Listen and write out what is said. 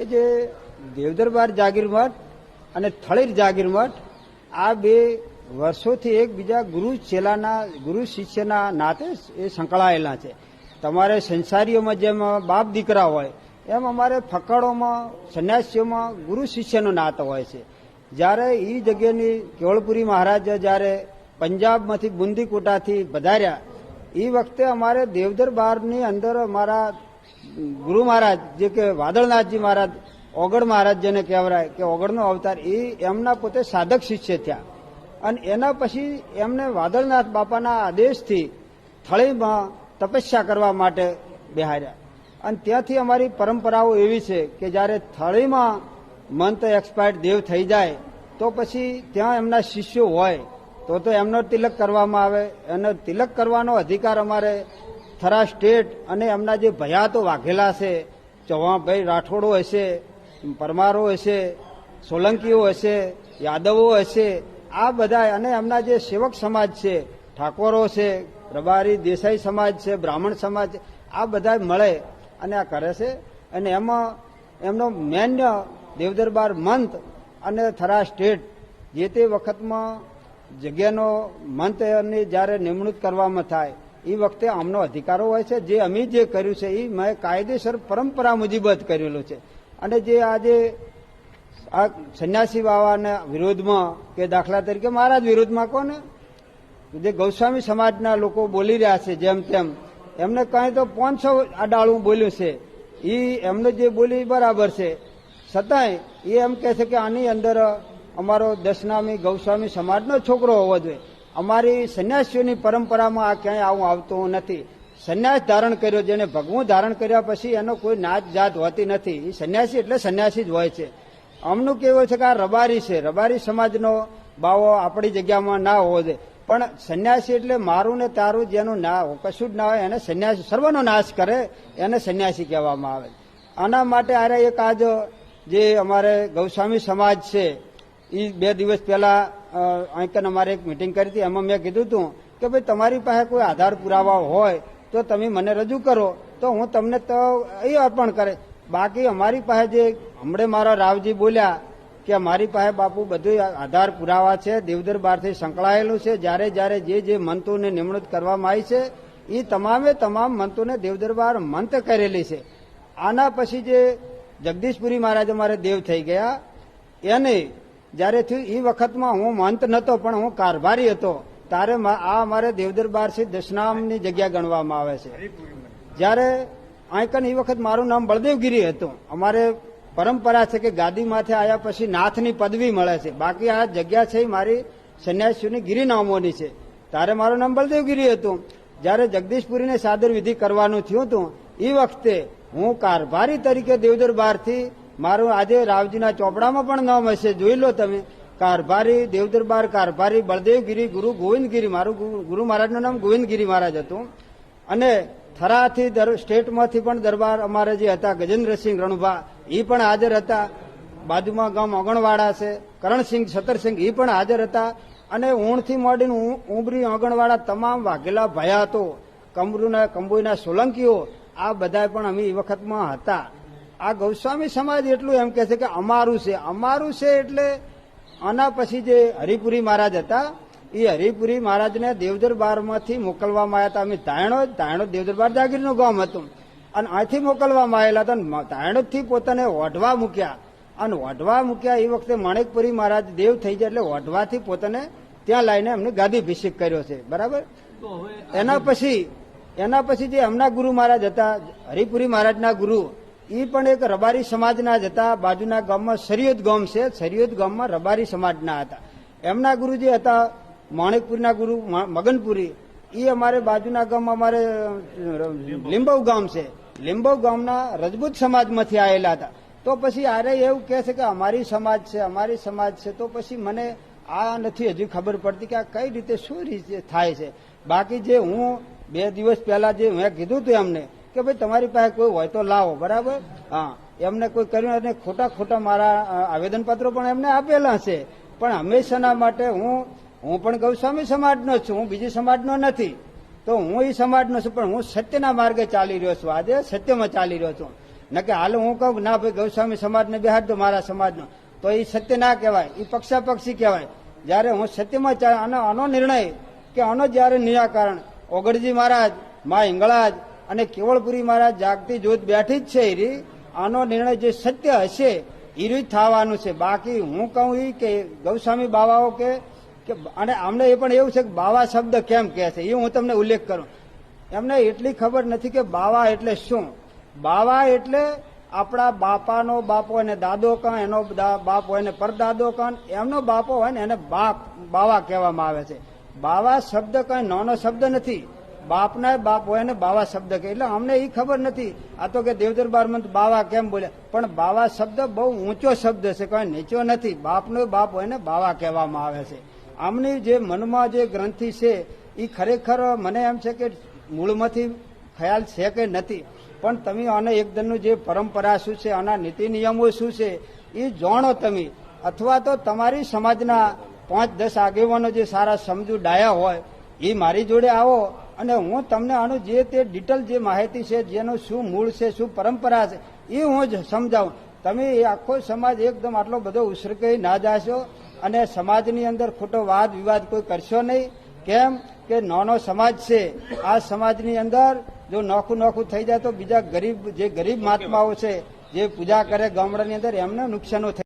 કે જે દેવદરબાર જાગીર મઠ અને થળીર જાગીર મઠ, આ બે વર્ષોથી એકબીજા ગુરુ ચેલાના, ગુરુ શિષ્યના નાતે એ સંકળાયેલા છે. તમારે સંસારીઓમાં જેમ બાપ દીકરા હોય, એમ અમારે ફકડોમાં સંન્યાસીઓમાં ગુરુ શિષ્યનો નાતો હોય છે. જ્યારે એ જગ્યાની કેવળપુરી મહારાજ જ્યારે પંજાબમાંથી બુંદીકોટાથી વધાર્યા એ વખતે અમારે દેવદરબારની અંદર અમારા ગુરુ મહારાજ, જે કે વાદળનાથજી મહારાજ ઓગળ મહારાજ જેને કહેવાય, કે ઓગળનો અવતાર, એ એમના પોતે સાધક શિષ્ય થયા. અને એના પછી એમને વાદળનાથ બાપાના આદેશથી થળીમાં તપસ્યા કરવા માટે બેહાર્યા. અને ત્યાંથી અમારી પરંપરાઓ એવી છે કે જ્યારે થળીમાં મંત એક્સપાયર્ડ દેવ થઈ જાય, તો પછી ત્યાં એમના શિષ્યો હોય, તો તો એમનો તિલક કરવામાં આવે. એનો તિલક કરવાનો અધિકાર અમારે થરા સ્ટેટ અને એમના જે ભયાતો વાઘેલા છે, ચૌહાણભાઈ રાઠોડો હશે, પરમારો હશે, સોલંકીઓ હશે, યાદવો હશે, આ બધા અને એમના જે સેવક સમાજ છે, ઠાકોરો છે, પ્રભારી દેસાઈ સમાજ છે, બ્રાહ્મણ સમાજ, આ બધા મળે અને આ કરે છે. અને એમાં એમનો મેન દેવદરબાર મંત અને થરા સ્ટેટ જે તે વખતમાં જગ્યાનો મંત્રની જ્યારે નિમણૂક કરવામાં થાય એ વખતે આમનો અધિકારો હોય છે. જે અમે જે કર્યું છે એ મેં કાયદેસર પરંપરા મુજબ જ કરેલું છે. અને જે આજે આ સંન્યાસી બાવાના વિરોધમાં કે દાખલા તરીકે મારા જ વિરોધમાં કોને? જે ગૌસ્વામી સમાજના લોકો બોલી રહ્યા છે જેમ તેમ. એમને કાંઈ તો પાંચસો અડાળું બોલ્યું છે. એ એમને જે બોલી બરાબર છે. છતાંય એ એમ કહે છે કે આની અંદર અમારો દશનામી ગૌસ્વામી સમાજનો છોકરો હોવો જોઈએ. અમારી સંન્યાસીઓની પરંપરામાં આ ક્યાંય આવું આવતું નથી. સંન્યાસ ધારણ કર્યો, જેને ભગવું ધારણ કર્યા પછી એનો કોઈ નાચ જાત હોતી નથી. એ સંન્યાસી એટલે સંન્યાસી જ હોય છે. અમનું કેવું છે કે આ રબારી છે. રબારી સમાજનો બાવો આપણી જગ્યામાં ના હોવો જોઈએ. પણ સંન્યાસી એટલે મારું ને તારું જેનું ના, કશું જ ના હોય એને સંન્યાસી, સર્વનો નાશ કરે એને સંન્યાસી કહેવામાં આવે આના માટે આરે એક આજ જે અમારે ગૌસ્વામી સમાજ છે એ બે દિવસ પહેલા અંકન અમારે એક મિટિંગ કરી હતી. એમાં મેં કીધું હતું કે ભાઈ, તમારી પાસે કોઈ આધાર પુરાવા હોય તો તમે મને રજૂ કરો. તો હું તમને તો એ અર્પણ કરે. બાકી અમારી પાસે જે હમણે મારા રાવજી બોલ્યા કે અમારી પાસે બાપુ બધું આધાર પુરાવા છે, દેવદર બારથી સંકળાયેલું છે. જ્યારે જ્યારે જે જે મંતુને નિમણૂક કરવામાં આવી છે, એ તમામે તમામ મંતુને દેવદરબાર મંત કરેલી છે. આના પછી જે જગદીશપુરી મહારાજ અમારે દેવ થઈ ગયા. એને જ્યારે થયું એ વખતમાં હું મંત નહોતો પણ હું કારભારી હતો ત્યારે આ અમારે દેવદરબાર છે દશનામની જગ્યા ગણવામાં આવે છે. જ્યારે આંકન એ વખત મારું નામ બળદેવગીરી હતું. અમારે પરંપરા છે કે ગાદી માથે આવ્યા પછી નાથની પદવી મળે છે. બાકી આ જગ્યા છે એ મારી સંન્યાસીઓની ગિરિનામોની છે. તારે મારું નામ બળદેવગીરી હતું. જ્યારે જગદીશપુરીને સાદર વિધિ કરવાનું થયું હતું એ વખતે હું કારભારી તરીકે દેવદર બારથી મારું આજે રાવજીના ચોપડામાં પણ નામ હશે. જોઈ લો તમે. કારભારી, દેવદરબાર કારભારી, બળદેવગીરી, ગુરુ ગોવિંદગીરી. મારું ગુરુ- મહારાજનું નામ ગોવિંદગીરી મહારાજ હતું. અને થરાથી સ્ટેટમાંથી પણ દરબાર અમારે જે હતા, ગજેન્દ્રસિંહ રણભા એ પણ હાજર હતા. બાજુમાં ગામ અગણવાડા છે. કરણસિંહ, છતરસિંહ એ પણ હાજર હતા. અને ઊણથી માંડીને ઉંબરી ઓગણવાડા તમામ વાઘેલા ભયા હતો કમરુના કંબોઈના સોલંકીઓ, આ બધા પણ અમે એ વખતમાં હતા. આ ગૌસ્વામી સમાજ એટલું એમ કહે છે કે અમારું છે. અમારું છે એટલે આના પછી જે હરિપુરી મહારાજ હતા એ હરિપુરી મહારાજને દેવદરબારમાંથી મોકલવામાં આવ્યા હતા. અમે તાયણો તાયણો દેવદરબાર જાગીરનું ગામ હતું. અને અહીંથી મોકલવામાં આવેલા હતા અને પોતાને ઓઢવા મૂક્યા. અને ઓઢવા મૂક્યા એ વખતે માણેકપુરી મહારાજ દેવ થઈ જાય એટલે ઓઢવાથી પોતાને ત્યાં લાવીને એમને ગાદીભિષેક કર્યો છે. બરાબર? એના પછી એના પછી જે એમના ગુરુ મહારાજ હતા હરિપુરી મહારાજના ગુરુ એ પણ એક રબારી સમાજના જ હતા. બાજુના ગામમાં સરિયોદ ગામ છે. સરિયોદ ગામમાં રબારી સમાજના હતા. એમના ગુરુ જે હતા, માણેકપુરના ગુરુ મગનપુરી. એ અમારે બાજુના ગામમાં અમારે લીંબવ ગામ છે. લીંબવ ગામના રજપૂત સમાજમાંથી આવેલા હતા. તો પછી આરે એવું કહે છે કે અમારી સમાજ છે, અમારી સમાજ છે. તો પછી મને આ નથી હજુ ખબર પડતી કે આ કઈ રીતે શું રીતે થાય છે. બાકી જે હું બે દિવસ પહેલા જે મેં કીધું હતું એમને કે ભાઈ તમારી પાસે કોઈ હોય તો લાવો, બરાબર? હા. એમને કોઈ કર્યું અને ખોટા ખોટા મારા આવેદનપત્રો પણ એમને આપેલા છે. પણ હંમેશાના માટે હું હું પણ ગૌસ્વામી સમાજનો છું, હું બીજી સમાજનો નથી. તો હું એ સમાજનો છું, પણ હું સત્યના માર્ગે ચાલી રહ્યો છું. આજે સત્યમાં ચાલી રહ્યો છું. ન કે હાલ હું કહું ના ભાઈ, ગૌસ્વામી સમાજને બિહાર દો મારા સમાજનો. તો એ સત્ય ના કહેવાય, એ પક્ષાપક્ષી કહેવાય. જ્યારે હું સત્યમાં ચાલ, આનો આનો નિર્ણય કે આનો જ્યારે નિરાકરણ, ઓગળજી મહારાજ, મા હિંગળાજ અને કેવળપુરી મહારાજ જાગતી જોત બેઠી જ છે એરી આનો નિર્ણય જે સત્ય હશે એ રીત થવાનું છે. બાકી હું કહું એ કે ગૌસ્વામી બાવાઓ કે અને અમને એ પણ એવું છે કે બાવા શબ્દ કેમ કહે છે? એ હું તમને ઉલ્લેખ કરું. એમને એટલી ખબર નથી કે બાવા એટલે શું? બાવા એટલે આપણા બાપાનો બાપો ને દાદો કણ, એનો બાપ હોય ને પરદાદો કણ, એમનો બાપો હોય ને એને બાપ, બાવા કહેવામાં આવે છે. બાવા શબ્દ કઈ નાનો શબ્દ નથી. બાપના બાપ હોય ને બાવા શબ્દ કહે એટલે અમને એ ખબર નથી. આ તો કે દેવદરબાર મંત બાવા કેમ બોલ્યા? પણ બાવા શબ્દ બહુ ઊંચો શબ્દ છે, કોઈ નીચો નથી. બાપનો બાપ હોય ને બાવા કહેવામાં આવે છે. આમની જે મનમાં જે ગ્રંથિ છે એ ખરેખર મને એમ છે કે મૂળમાંથી ખ્યાલ છે કે નથી. પણ તમે આને એકદમનું જે પરંપરા શું છે, આના નીતિ નિયમો શું છે એ જાણો તમે. અથવા તો તમારી સમાજના પાંચ દસ આગેવાનો જે સારા સમજુ ડાયા હોય એ મારી જોડે આવો. અને હું તમને આનું જે તે ડિટેલ જે માહિતી છે, જેનું શું મૂળ છે, શું પરંપરા છે, એ હું જ સમજાવું. તમે એ આખો સમાજ એકદમ આટલો બધો ઉશ્રકાઈ ના જાશો અને સમાજની અંદર ખોટો વાદ વિવાદ કોઈ કરશો નહીં. કેમ કે નાનો સમાજ છે. આ સમાજની અંદર જો નોખું નોખું થઈ જાય તો બીજા ગરીબ, જે ગરીબ મહાત્માઓ છે, જે પૂજા કરે ગામડાની અંદર, એમને નુકસાનો થઈ